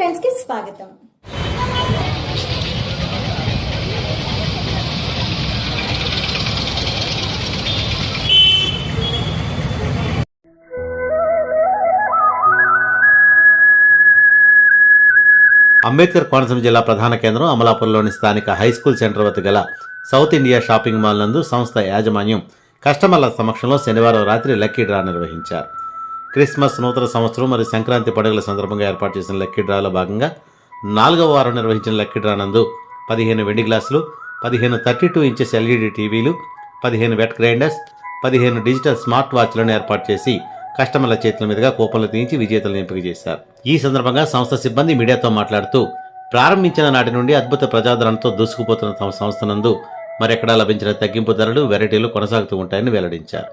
టైమ్స్కి స్వాగతం. అంబేద్కర్ కోనసీమ జిల్లా ప్రధాన కేంద్రం అమలాపురంలోని స్థానిక హై స్కూల్ సెంటర్ వద్ద గల సౌత్ ఇండియా షాపింగ్ మాల్ నందు సంస్థ యాజమాన్యం కస్టమర్ల సమక్షంలో శనివారం రాత్రి లక్కీ డ్రా నిర్వహించారు. క్రిస్మస్ నూతన సంవత్సరం మరియు సంక్రాంతి పండుగల సందర్భంగా ఏర్పాటు చేసిన లక్కీ డ్రాలో భాగంగా నాలుగవ వారం నిర్వహించిన లక్కీ డ్రా నందు పదిహేను వెండి గ్లాసులు పదిహేను థర్టీ టూ ఇంచెస్ ఎల్ఈడి టీవీలు పదిహేను వెట్ గ్రైండర్స్ పదిహేను డిజిటల్ స్మార్ట్ వాచ్లను ఏర్పాటు చేసి కస్టమర్ల చేతుల మీదుగా కూపన్లు తీయించి విజేతలను ఎంపిక చేశారు. ఈ సందర్భంగా సంస్థ సిబ్బంది మీడియాతో మాట్లాడుతూ ప్రారంభించిన నాటి నుండి అద్భుత ప్రజాదరణతో దూసుకుపోతున్న తమ సంస్థ నందు మరెక్కడా లభించిన తగ్గింపు ధరలు వెరైటీలు కొనసాగుతూ ఉంటాయని వెల్లడించారు.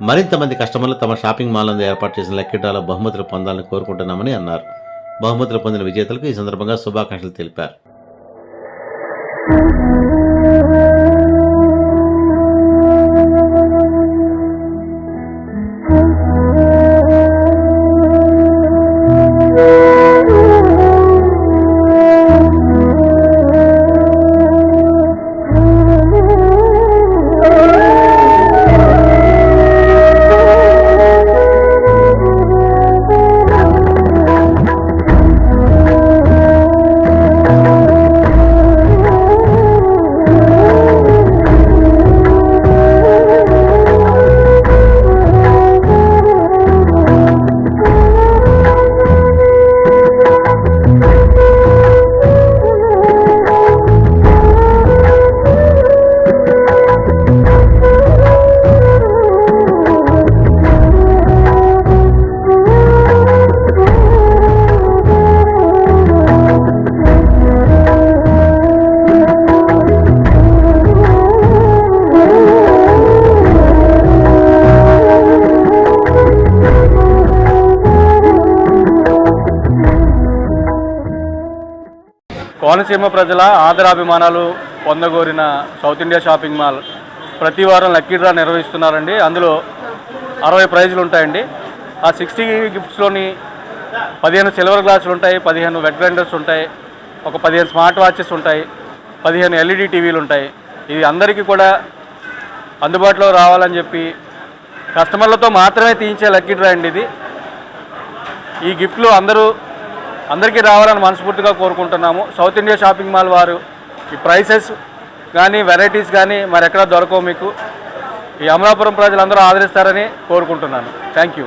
మరింత మంది కస్టమర్లు తమ షాపింగ్ మాల్ నందు ఏర్పాటు చేసిన లక్కీడ్రాలో బహుమతులు పొందాలని కోరుకుంటున్నామని అన్నారు. బహుమతులు పొందిన విజేతలకు ఈ సందర్భంగా శుభాకాంక్షలు తెలిపారు. కోనసీమ ప్రజల ఆదరాభిమానాలు పొందగోరిన సౌత్ ఇండియా షాపింగ్ మాల్ ప్రతి వారం లక్కీ డ్రా నిర్వహిస్తున్నారండి. అందులో అరవై ప్రైజులు ఉంటాయండి. ఆ సిక్స్టీ గిఫ్ట్స్లోని పదిహేను సిల్వర్ గ్లాసులు ఉంటాయి పదిహేను వెట్ గ్రైండర్స్ ఉంటాయి ఒక పదిహేను స్మార్ట్ వాచెస్ ఉంటాయి పదిహేను ఎల్ఈడి టీవీలు ఉంటాయి. ఇది అందరికీ కూడా అందుబాటులో రావాలని చెప్పి కస్టమర్లతో మాత్రమే తీయించే లక్కీ డ్రా అండి ఇది. ఈ గిఫ్ట్లు అందరూ అందరికీ రావాలని మనస్ఫూర్తిగా కోరుకుంటున్నాము. సౌత్ ఇండియా షాపింగ్ మాల్ వారు ఈ ప్రైసెస్ కానీ వెరైటీస్ కానీ మరి ఎక్కడ దొరకవు మీకు. ఈ అమలాపురం ప్రజలందరూ ఆదరిస్తారని కోరుకుంటున్నాను. Thank you